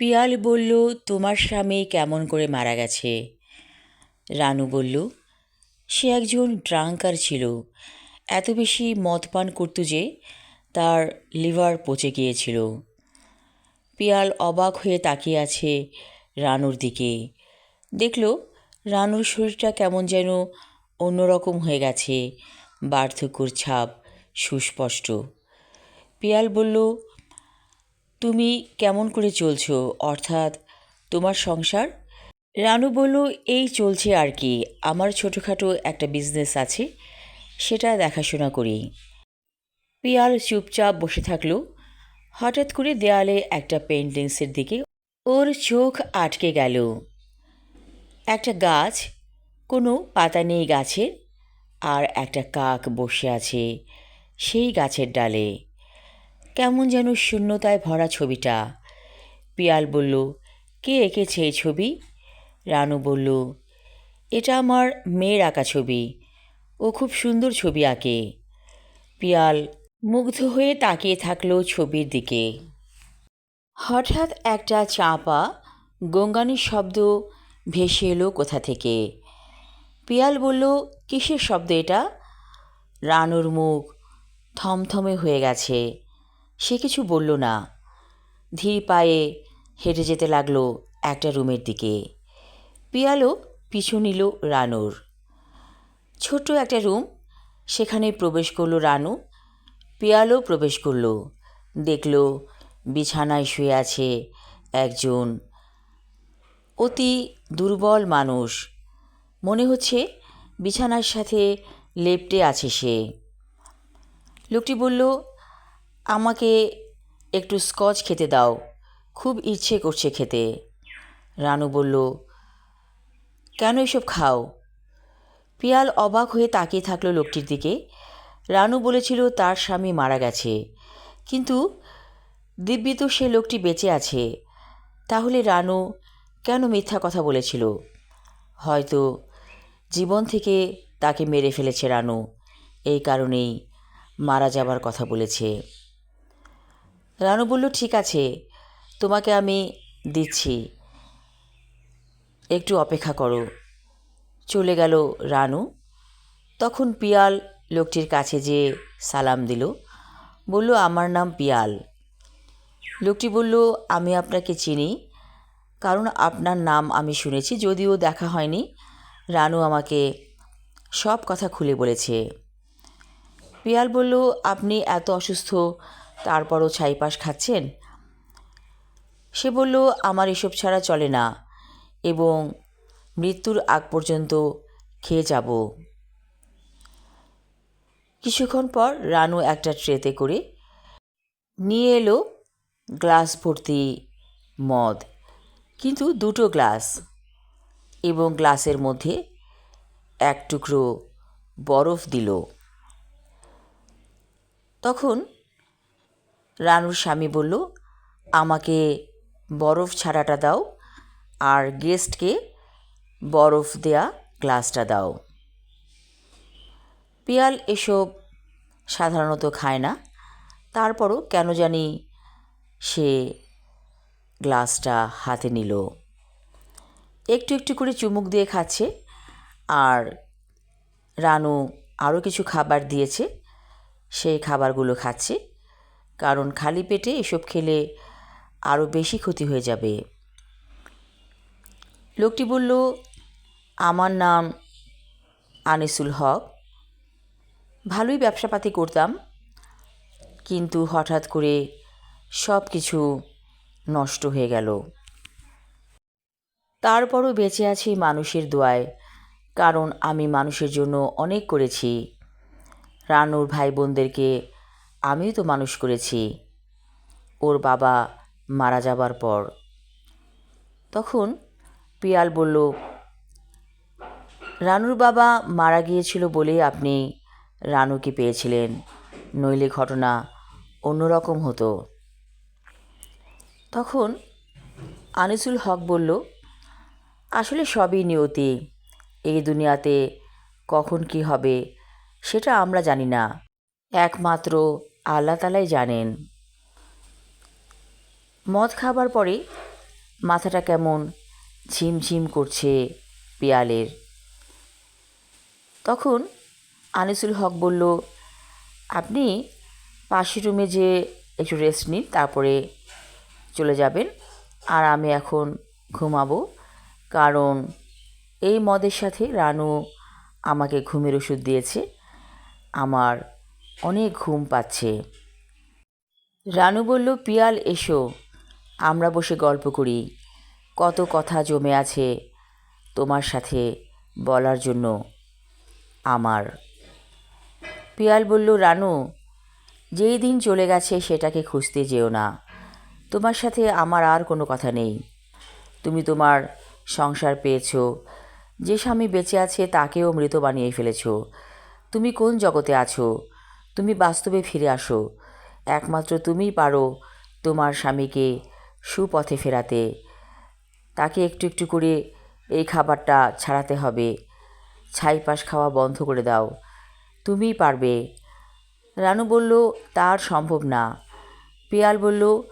পিয়াল বলল, তোমার স্বামী কেমন করে মারা গেছে? রানু বলল, সে একজন ড্রাঙ্কার ছিল। এত বেশি মদ পান করত যে তার লিভার পচে গিয়েছিল। পিয়াল অবাক হয়ে তাকিয়ে আছে রানুর দিকে। দেখল, রানুর শরীরটা কেমন যেন অন্যরকম হয়ে গেছে, বার্ধক্যর ছাপ সুস্পষ্ট। পিয়াল বলল তুমি কেমন করে চলছো? অর্থাৎ তোমার সংসার? রানু বলল, এই চলছে আর কি। আমার ছোটোখাটো একটা বিজনেস আছে। সেটা দেখাশোনা করি। পিয়াল চুপচাপ বসে থাকল। হঠাৎ করে দেয়ালে একটা পেন্টিংসের দিকে ওর চোখ আটকে গেল। একটা গাছ, কোনো পাতা নেই গাছের, আর একটা কাক বসে আছে সেই গাছের ডালে। কেমন যেন শূন্যতায় ভরা ছবিটা। পিয়াল বলল, কে এঁকেছে এই ছবি? রানু বলল, এটা আমার মেয়ের আঁকা ছবি। ও খুব সুন্দর ছবি আঁকে। পিয়াল মুগ্ধ হয়ে তাকিয়ে থাকল ছবির দিকে। হঠাৎ একটা চাপা গঙ্গানির শব্দ ভেসে এলো কোথা থেকে? পিয়াল বলল, কিসের শব্দ এটা? রানুর মুখ থমথমে হয়ে গেছে। সে কিছু বলল না। ধীর পায়ে হেঁটে যেতে লাগল একটা রুমের দিকে। পিয়ালো পিছু নিল রানুর। ছোট্ট একটা রুম, সেখানে প্রবেশ করল রানু। পিয়ালও প্রবেশ করল। দেখল বিছানায় শুয়ে আছে একজন অতি দুর্বল মানুষ। মনে হচ্ছে বিছানার সাথে লেপটে আছে সে। লোকটি বলল আমাকে একটু স্কচ খেতে দাও। খুব ইচ্ছে করছে খেতে। রানু বলল, কেন এসব খাও? পিয়াল অবাক হয়ে তাকিয়ে থাকল লোকটির দিকে। রানু বলেছিল, তার স্বামী মারা গেছে। কিন্তু দিব্যি তো সে লোকটি বেঁচে আছে। তাহলে রানু কেন মিথ্যা কথা বলেছিল? হয়তো জীবন থেকে তাকে মেরে ফেলেছে রানু। এই কারণেই মারা যাবার কথা বলেছে। রানু বলল, ঠিক আছে, তোমাকে আমি দিচ্ছি। একটু অপেক্ষা করো। চলে গেল রানু। তখন পিয়াল লোকটির কাছে যে সালাম দিল। বলল, আমার নাম পিয়াল। লোকটি বলল, আমি আপনাকে চিনি, কারণ আপনার নাম আমি শুনেছি, যদিও দেখা হয়নি। রানু আমাকে সব কথা খুলে বলেছে। পিয়াল বলল, আপনি এত অসুস্থ তারপরও ছাইপাশ খাচ্ছেন? সে বলল, আমার এসব ছাড়া চলে না এবং মৃত্যুর আগ পর্যন্ত খেয়ে যাব। কিছুক্ষণ পর রানু একটা ট্রেতে করে নিয়ে এলো গ্লাস ভর্তি মদ, কিন্তু দুটো গ্লাস এবং গ্লাসের মধ্যে এক টুকরো বরফ দিল। তখন রানুর স্বামী বলল, আমাকে বরফ ছাড়াটা দাও আর গেস্টকে বরফ দেয়া গ্লাসটা দাও। পিয়াল এসব সাধারণত খায় না। তারপরও কেন জানি সে গ্লাসটা হাতে নিল। একটু একটু করে চুমুক দিয়ে খাচ্ছে আর রানু আরও কিছু খাবার দিয়েছে। সেই খাবারগুলো খাচ্ছে। কারণ খালি পেটে এসব খেলে আরও বেশি ক্ষতি হয়ে যাবে। লোকটি বলল, আমার নাম আনিসুল হক। ভালোই ব্যবসাপাতি করতাম, কিন্তু হঠাৎ করে সব কিছু নষ্ট হয়ে গেল। তারপরও বেঁচে আছি মানুষের দোয়ায়, কারণ আমি মানুষের জন্য অনেক করেছি। রানুর ভাই বোনদেরকে আমিও তো মানুষ করেছি। ওর বাবা মারা যাবার পর। তখন পিয়াল বলল, রানুর বাবা মারা গিয়েছিল বলেই আপনি রানুকে পেয়েছিলেন। নইলে ঘটনা অন্যরকম হতো। তখন আনিসুল হক বলল, আসলে সবই নিয়তি। এই দুনিয়াতে কখন কি হবে সেটা আমরা জানি না। একমাত্র আল্লাহ তালাই জানেন। মদ খাবার পরে মাথাটা কেমন ঝিমঝিম করছে পিয়ালের। তখন আনিসুল হক বলল, আপনি পাশের রুমে যে একটু রেস্ট নিন, তারপরে চলে যাবেন। আর আমি এখন ঘুমাবো, কারণ এই মদের সাথে রানু আমাকে ঘুমের ওষুধ দিয়েছে, আমার অনেক ঘুম পাচ্ছে। রানু বলল, পিয়াল, এসো। আমরা বসে গল্প করি। কত কথা জমে আছে তোমার সাথে বলার জন্য আমার। পিয়াল বলল, রানু, যেই দিন চলে গেছে সেটাকে খুঁজতে যেও না। তোমার সাথে আমার আর কোনো কথা নেই। তুমি তোমার সংসার পেয়েছ। যে স্বামী বেঁচে আছে তাকেও মৃত বানিয়ে ফেলেছ। তুমি কোন জগতে আছো? তুমি বাস্তবে ফিরে আসো। একমাত্র তুমিই পারো তোমার স্বামীকে সুপথে ফেরাতে। তাকে একটু একটু করে এই খাবারটা ছাড়াতে হবে। ছাইপাশ খাওয়া বন্ধ করে দাও। তুমিই পারবে। রানু বলল, তার সম্ভব না। পিয়াল বলল,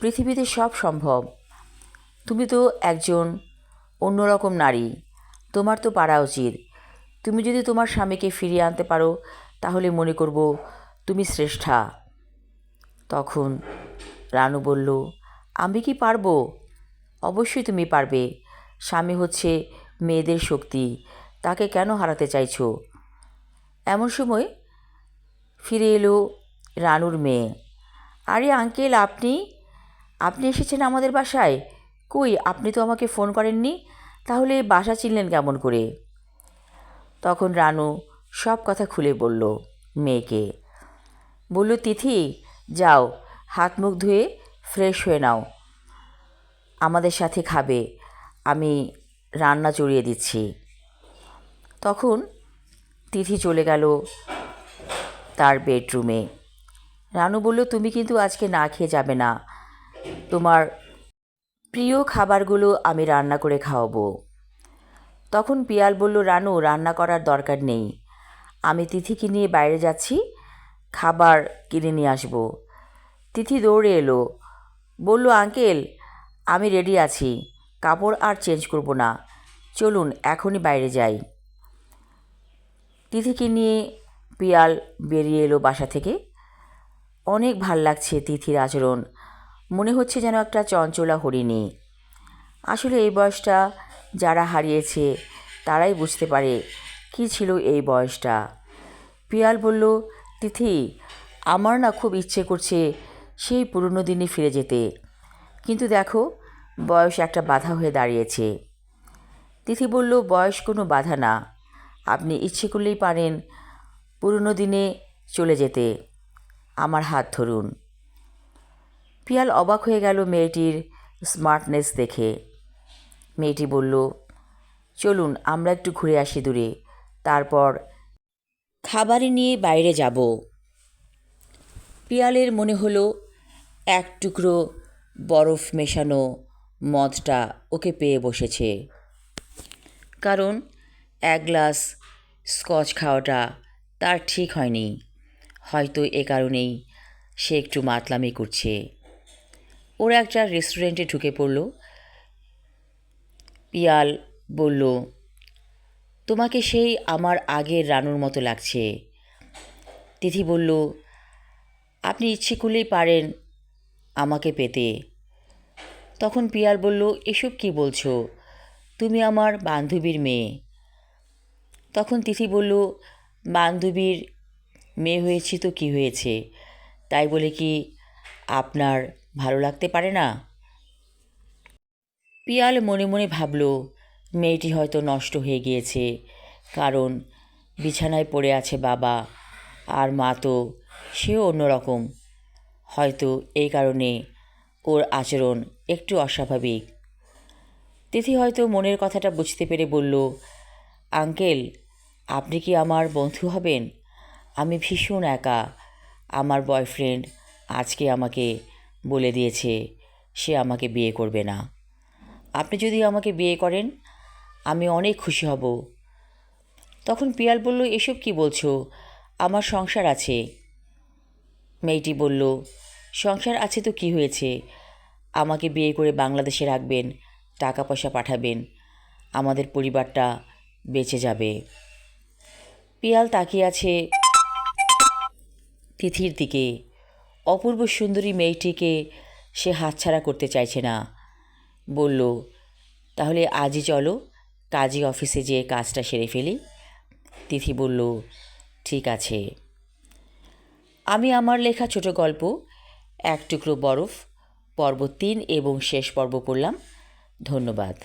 পৃথিবীতে সব সম্ভব। তুমি তো একজন অন্যরকম নারী। তোমার তো পারা উচিত। তুমি যদি তোমার স্বামীকে ফিরিয়ে আনতে পারো তাহলে মনে করব তুমি শ্রেষ্ঠা। তখন রানু বলল, আমি কি পারব? অবশ্যই তুমি পারবে। স্বামী হচ্ছে মেয়েদের শক্তি। তাকে কেন হারাতে চাইছো? এমন সময় ফিরে এলো রানুর মেয়ে। আরে আঙ্কেল, আপনি? আপনি এসেছেন আমাদের বাসায়? কই, আপনি তো আমাকে ফোন করেননি? তাহলে বাসা চিনলেন কেমন করে? তখন রানু সব কথা খুলে বলল মেয়েকে। বলল, তিথি, যাও, হাত মুখ ধুয়ে ফ্রেশ হয়ে নাও। আমাদের সাথে খাবে। আমি রান্না চড়িয়ে দিচ্ছি। তখন তিথি চলে গেল তার বেডরুমে। রানু বলল, তুমি কিন্তু আজকে না খেয়ে যাবে না। তোমার প্রিয় খাবারগুলো আমি রান্না করে খাওয়াবো। তখন পিয়াল বলল, রানু, রান্না করার দরকার নেই। আমি তিথিকে নিয়ে বাইরে যাচ্ছি? খাবার কিনে নিয়ে আসব। তিথি দৌড়ে এলো। বলল, আঙ্কেল, আমি রেডি আছি। কাপড় আর চেঞ্জ করব না। চলুন, এখনই বাইরে যাই। তিথিকে নিয়ে পিয়াল বেরিয়ে এলো বাসা থেকে। অনেক ভালো লাগছে তিথির আচরণ। মনে হচ্ছে যেন একটা চঞ্চলা হরিণী। আসলে এই বয়সটা যারা হারিয়েছে, তারাই বুঝতে পারে কি ছিল এই বয়সটা। পিয়াল বলল, তিথি, আমার না খুব ইচ্ছে করছে সেই পুরনো দিনে ফিরে যেতে। কিন্তু দেখো, বয়স একটা বাধা হয়ে দাঁড়িয়েছে। তিথি বলল, বয়স কোনো বাধা না। আপনি ইচ্ছে করলেই পারেন পুরনো দিনে চলে যেতে। আমার হাত ধরুন। পিয়াল অবাক হয়ে গেল মেয়েটির স্মার্টনেস দেখে। মেয়েটি বলল, চলুন, আমরা একটু ঘুরে আসি দূরে। তারপর খাবারে নিয়ে বাইরে যাব। পিয়ালের মনে হলো, এক টুকরো বরফ মেশানো মদটা ওকে পেয়ে বসেছে। কারণ এক গ্লাস স্কচ খাওয়াটা তার ঠিক হয়নি। হয়তো এ কারণেই সে একটু মাতলামি করছে। ওরা একটা রেস্টুরেন্টে ঢুকে পড়ল। পিয়াল বলল তোমাকে সেই আমার আগের রানুর মতো লাগছে। তিথি বলল, আপনি ইচ্ছে করলেই পারেন আমাকে পেতে। তখন পিয়াল বলল, এসব কি বলছো? তুমি আমার বান্ধবীর মেয়ে। তখন তিথি বলল, বান্ধবীর মেয়ে হয়েছি তো কি হয়েছে? তাই বলে কি আপনার ভালো লাগতে পারে না? পিয়াল মনে মনে ভাবল মেয়েটি হয়তো নষ্ট হয়ে গিয়েছে। কারণ বিছানায় পড়ে আছে বাবা আর মা তো সেও অন্যরকম হয়তো এই কারণে ওর আচরণ একটু অস্বাভাবিক। তিথি হয়তো মনের কথাটা বুঝতে পেরে বলল, আঙ্কেল, আপনি কি আমার বন্ধু হবেন? আমি ভীষণ একা। আমার বয়ফ্রেন্ড আজকে আমাকে বলে দিয়েছে, সে আমাকে বিয়ে করবে না। আপনি যদি আমাকে বিয়ে করেন আমি অনেক খুশি হব। তখন পিয়াল বলল, এসব কি বলছো? আমার সংসার আছে। মেয়েটি বলল, সংসার আছে তো কি হয়েছে? আমাকে বিয়ে করে বাংলাদেশে রাখবেন টাকা পয়সা পাঠাবেন, আমাদের পরিবারটা বেঁচে যাবে। পিয়াল তাকিয়ে আছে তিথির দিকে। অপূর্ব সুন্দরী মেয়েটিকে সে হাতছাড়া করতে চাইছে না। বলল, তাহলে আজই চলো কাজী অফিসে যেয়ে কাজটা সেরে ফেলি। তিথি বলল, ঠিক আছে। আমি আমার লেখা ছোট গল্প, এক টুকরো বরফ, পর্ব তিন এবং শেষ পর্ব পড়লাম। ধন্যবাদ।